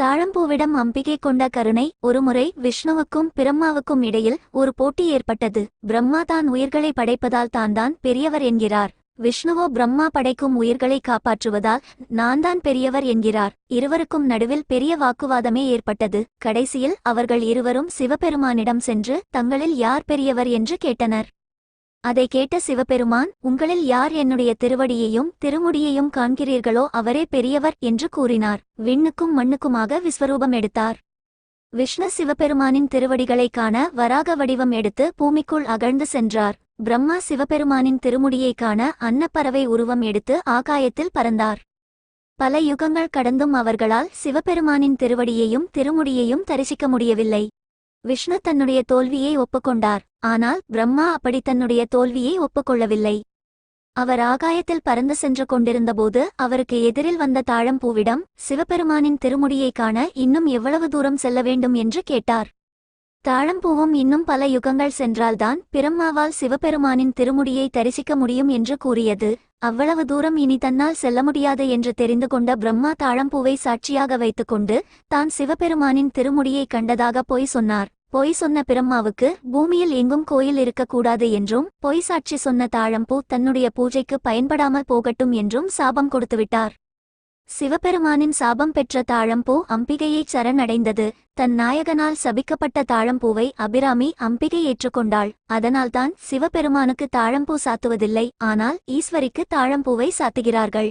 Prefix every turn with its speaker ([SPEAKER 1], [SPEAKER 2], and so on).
[SPEAKER 1] தாழம்பூவிடம் அம்பிகை கொண்ட கருணை ஒருமுறை விஷ்ணுவுக்கும் பிரம்மாவுக்கும் இடையில் ஒரு போட்டி ஏற்பட்டது. பிரம்மா தான் உயிர்களை படைப்பதால் தான் தான் பெரியவர் என்கிறார். விஷ்ணுவோ பிரம்மா படைக்கும் உயிர்களை காப்பாற்றுவதால் நான் தான் பெரியவர் என்கிறார். இருவருக்கும் நடுவில் பெரிய வாக்குவாதமே ஏற்பட்டது. கடைசியில் அவர்கள் இருவரும் சிவபெருமானிடம் சென்று தங்களில் யார் பெரியவர் என்று கேட்டனர். அதை கேட்ட சிவபெருமான் உங்களில் யார் என்னுடைய திருவடியையும் திருமுடியையும் காண்கிறீர்களோ அவரே பெரியவர் என்று கூறினார். விண்ணுக்கும் மண்ணுக்குமாக விஸ்வரூபம் எடுத்தார். விஷ்ணு சிவபெருமானின் திருவடிகளைக் காண வராக வடிவம் எடுத்து பூமிக்குள் அகழ்ந்து சென்றார். பிரம்மா சிவபெருமானின் திருமுடியைக் காண அன்னப்பறவை உருவம் எடுத்து ஆகாயத்தில் பறந்தார். பல யுகங்கள் கடந்தும் அவர்களால் சிவபெருமானின் திருவடியையும் திருமுடியையும் தரிசிக்க முடியவில்லை. விஷ்ணு தன்னுடைய தோல்வியை ஒப்புக்கொண்டார். ஆனால் பிரம்மா அப்படி தன்னுடைய தோல்வியை ஒப்புக்கொள்ளவில்லை. அவர் ஆகாயத்தில் பறந்து சென்று கொண்டிருந்தபோது அவருக்கு எதிரில் வந்த தாழம்பூவிடம் சிவபெருமானின் திருமுடியைக் காண இன்னும் எவ்வளவு தூரம் செல்ல வேண்டும்? என்று கேட்டார். தாழம்பூவும் இன்னும் பல யுகங்கள் சென்றால்தான் பிரம்மாவால் சிவபெருமானின் திருமுடியை தரிசிக்க முடியும் என்று கூறியது. அவ்வளவு தூரம் இனி தன்னால் செல்ல முடியாது என்று தெரிந்து கொண்ட பிரம்மா தாழம்பூவை சாட்சியாக வைத்துக்கொண்டு தான் சிவபெருமானின் திருமுடியை கண்டதாக போய் சொன்னார். பொய் சொன்ன பிரம்மாவுக்கு பூமியில் எங்கும் கோயில் இருக்கக்கூடாது என்றும் பொய் சாட்சி சொன்ன தாழம்பூ தன்னுடைய பூஜைக்கு பயன்படாமல் போகட்டும் என்றும் சாபம் கொடுத்துவிட்டார். சிவபெருமானின் சாபம் பெற்ற தாழம்பூ அம்பிகையைச் சரணடைந்தது. தன் நாயகனால் சபிக்கப்பட்ட தாழம்பூவை அபிராமி அம்பிகை ஏற்றுக்கொண்டாள். அதனால்தான் சிவபெருமானுக்கு தாழம்பூ சாத்துவதில்லை. ஆனால் ஈஸ்வரிக்கு தாழம்பூவை சாத்துகிறார்கள்.